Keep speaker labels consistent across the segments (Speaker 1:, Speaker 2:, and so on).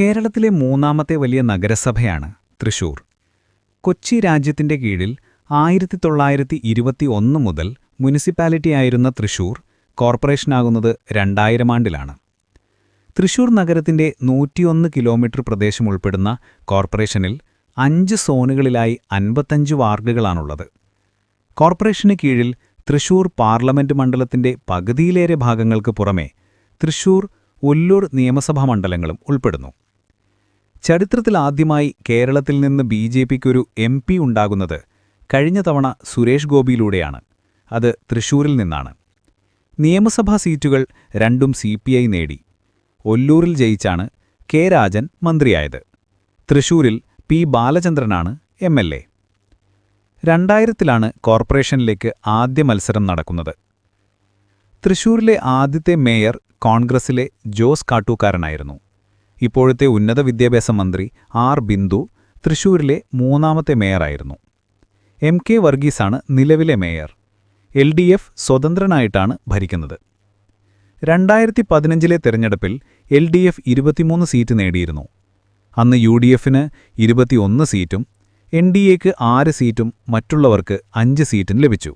Speaker 1: കേരളത്തിലെ മൂന്നാമത്തെ വലിയ നഗരസഭയാണ് തൃശൂർ. കൊച്ചി രാജ്യത്തിന്റെ കീഴിൽ ആയിരത്തി തൊള്ളായിരത്തി ഇരുപത്തി ഒന്ന് മുതൽ മുനിസിപ്പാലിറ്റിയായിരുന്ന തൃശൂർ കോർപ്പറേഷനാകുന്നത് രണ്ടായിരം ആണ്ടിലാണ്. തൃശൂർ നഗരത്തിന്റെ നൂറ്റിയൊന്ന് കിലോമീറ്റർ പ്രദേശം ഉൾപ്പെടുന്ന കോർപ്പറേഷനിൽ അഞ്ച് സോണുകളിലായി അൻപത്തഞ്ച് വാർഡുകളാണുള്ളത്. കോർപ്പറേഷന് കീഴിൽ തൃശൂർ പാർലമെന്റ് മണ്ഡലത്തിന്റെ പകുതിയിലേറെ ഭാഗങ്ങൾക്ക് പുറമെ തൃശൂർ ഒല്ലൂർ നിയമസഭാ മണ്ഡലങ്ങളും ഉൾപ്പെടുന്നു. ചരിത്രത്തിലാദ്യമായി കേരളത്തിൽ നിന്ന് ബി ജെ പിക്കൊരു എം പി ഉണ്ടാകുന്നത് കഴിഞ്ഞ തവണ സുരേഷ് ഗോപിയിലൂടെയാണ്. അത് തൃശൂരിൽ നിന്നാണ്. നിയമസഭാ സീറ്റുകൾ രണ്ടും സി നേടി. ഒല്ലൂരിൽ ജയിച്ചാണ് കെ രാജൻ മന്ത്രിയായത്. തൃശൂരിൽ പി ബാലചന്ദ്രനാണ് എം എൽ എ. രണ്ടായിരത്തിലാണ് കോർപ്പറേഷനിലേക്ക് ആദ്യ മത്സരം നടക്കുന്നത്. തൃശൂരിലെ ആദ്യത്തെ മേയർ കോൺഗ്രസിലെ ജോസ് കാട്ടൂക്കാരനായിരുന്നു. ഇപ്പോഴത്തെ ഉന്നത വിദ്യാഭ്യാസ മന്ത്രി ആർ ബിന്ദു തൃശൂരിലെ മൂന്നാമത്തെ മേയറായിരുന്നു. എം കെ വർഗീസാണ് നിലവിലെ മേയർ. എൽ ഡി എഫ് സ്വതന്ത്രനായിട്ടാണ് ഭരിക്കുന്നത്. രണ്ടായിരത്തി പതിനഞ്ചിലെ തെരഞ്ഞെടുപ്പിൽ എൽ ഡി എഫ് ഇരുപത്തിമൂന്ന് സീറ്റ് നേടിയിരുന്നു. അന്ന് യു ഡി എഫിന് ഇരുപത്തിയൊന്ന് സീറ്റും എൻ ഡി എക്ക് ആറ് സീറ്റും മറ്റുള്ളവർക്ക് അഞ്ച് സീറ്റും ലഭിച്ചു.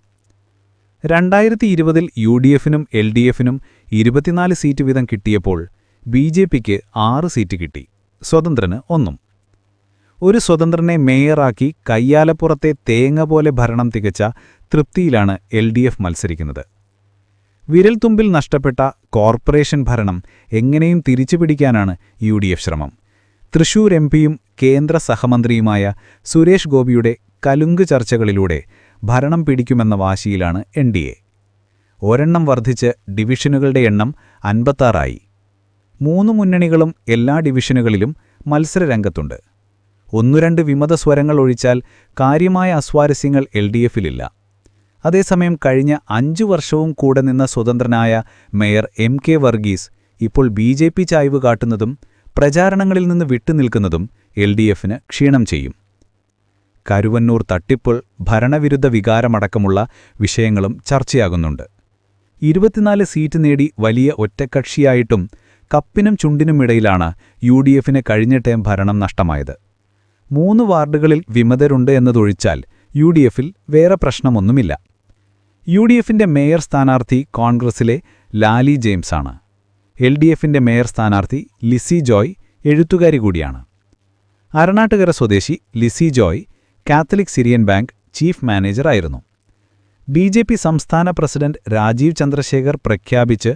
Speaker 1: രണ്ടായിരത്തി ഇരുപതിൽ യു ഡി എഫിനും എൽ ഡി എഫിനും ഇരുപത്തിനാല് സീറ്റ് വീതം കിട്ടിയപ്പോൾ ബി ജെ പിക്ക് ആറ് സീറ്റ് കിട്ടി. സ്വതന്ത്രന് ഒന്നും. ഒരു സ്വതന്ത്രനെ മേയറാക്കി കയ്യാലപ്പുറത്തെ തേങ്ങ പോലെ ഭരണം തികച്ച തൃപ്തിയിലാണ് എൽ ഡി എഫ് മത്സരിക്കുന്നത്. വിരൽത്തുമ്പിൽ നഷ്ടപ്പെട്ട കോർപ്പറേഷൻ ഭരണം എങ്ങനെയും തിരിച്ചുപിടിക്കാനാണ് യു ഡി എഫ് ശ്രമം. തൃശൂർ എം പിയും കേന്ദ്ര സഹമന്ത്രിയുമായ സുരേഷ് ഗോപിയുടെ കലുങ്ക് ചർച്ചകളിലൂടെ ഭരണം പിടിക്കുമെന്ന വാശിയിലാണ് എൻ ഡി എ. ഒരെണ്ണം വർദ്ധിച്ച് ഡിവിഷനുകളുടെ എണ്ണം അൻപത്താറായി. മൂന്ന് മുന്നണികളും എല്ലാ ഡിവിഷനുകളിലും മത്സരരംഗത്തുണ്ട്. ഒന്നു രണ്ട് വിമത സ്വരങ്ങൾ ഒഴിച്ചാൽ കാര്യമായ അസ്വാരസ്യങ്ങൾ എൽ ഡി എഫിലില്ല അതേസമയം കഴിഞ്ഞ അഞ്ചു വർഷവും കൂടെ നിന്ന സ്വതന്ത്രനായ മേയർ എം കെ വർഗീസ് ഇപ്പോൾ ബി ജെ പി ചായ്വ് കാട്ടുന്നതും പ്രചാരണങ്ങളിൽ നിന്ന് വിട്ടുനിൽക്കുന്നതും എൽ ഡി എഫിന് ക്ഷീണം ചെയ്യും. കരുവന്നൂർ തട്ടിപ്പുൾ ഭരണവിരുദ്ധ വികാരമടക്കമുള്ള വിഷയങ്ങളും ചർച്ചയാകുന്നുണ്ട്. ഇരുപത്തിനാല് സീറ്റ് നേടി വലിയ ഒറ്റക്കക്ഷിയായിട്ടും കപ്പിനും ചുണ്ടിനുമിടയിലാണ് യു ഡി എഫിന് കഴിഞ്ഞ ടേം ഭരണം നഷ്ടമായത്. മൂന്ന് വാർഡുകളിൽ വിമതരുണ്ട് എന്നതൊഴിച്ചാൽ യു ഡി എഫിൽ വേറെ പ്രശ്നമൊന്നുമില്ല. യു ഡി എഫിന്റെ മേയർ സ്ഥാനാർത്ഥി കോൺഗ്രസിലെ ലാലി ജെയിംസാണ്. എൽ ഡി എഫിന്റെ മേയർ സ്ഥാനാർത്ഥി ലിസി ജോയ് എഴുത്തുകാരി കൂടിയാണ്. അരണാട്ടുകര സ്വദേശി Lissy Joy Catholic Syrian Bank chief മാനേജറായിരുന്നു. B സംസ്ഥാന പ്രസിഡന്റ് രാജീവ് ചന്ദ്രശേഖർ പ്രഖ്യാപിച്ച്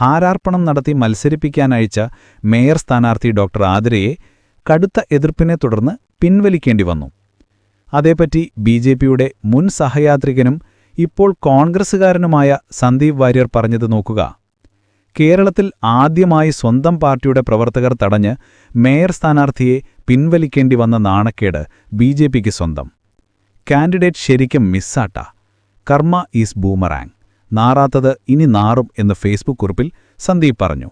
Speaker 1: ഹാരാർപ്പണം നടത്തി മത്സരിപ്പിക്കാനയച്ച മേയർ സ്ഥാനാർത്ഥി ഡോക്ടർ ആതിരയെ കടുത്ത എതിർപ്പിനെ തുടർന്ന് പിൻവലിക്കേണ്ടി വന്നു. അതേപ്പറ്റി ബി ജെ പിയുടെ മുൻ സഹയാത്രികനും ഇപ്പോൾ കോൺഗ്രസുകാരനുമായ സന്ദീപ് വാര്യർ പറഞ്ഞത് നോക്കുക. കേരളത്തിൽ ആദ്യമായി സ്വന്തം പാർട്ടിയുടെ പ്രവർത്തകർ തടഞ്ഞ് മേയർ സ്ഥാനാർത്ഥിയെ പിൻവലിക്കേണ്ടി വന്ന നാണക്കേട് ബി സ്വന്തം. കാൻഡിഡേറ്റ് ശരിക്കും മിസ്സാട്ട. കർമ്മ ഈസ് ബൂമറാങ്. നാറാത്തത് ഇനി നാറും എന്ന് ഫേസ്ബുക്ക് കുറിപ്പിൽ സന്ദീപ് പറഞ്ഞു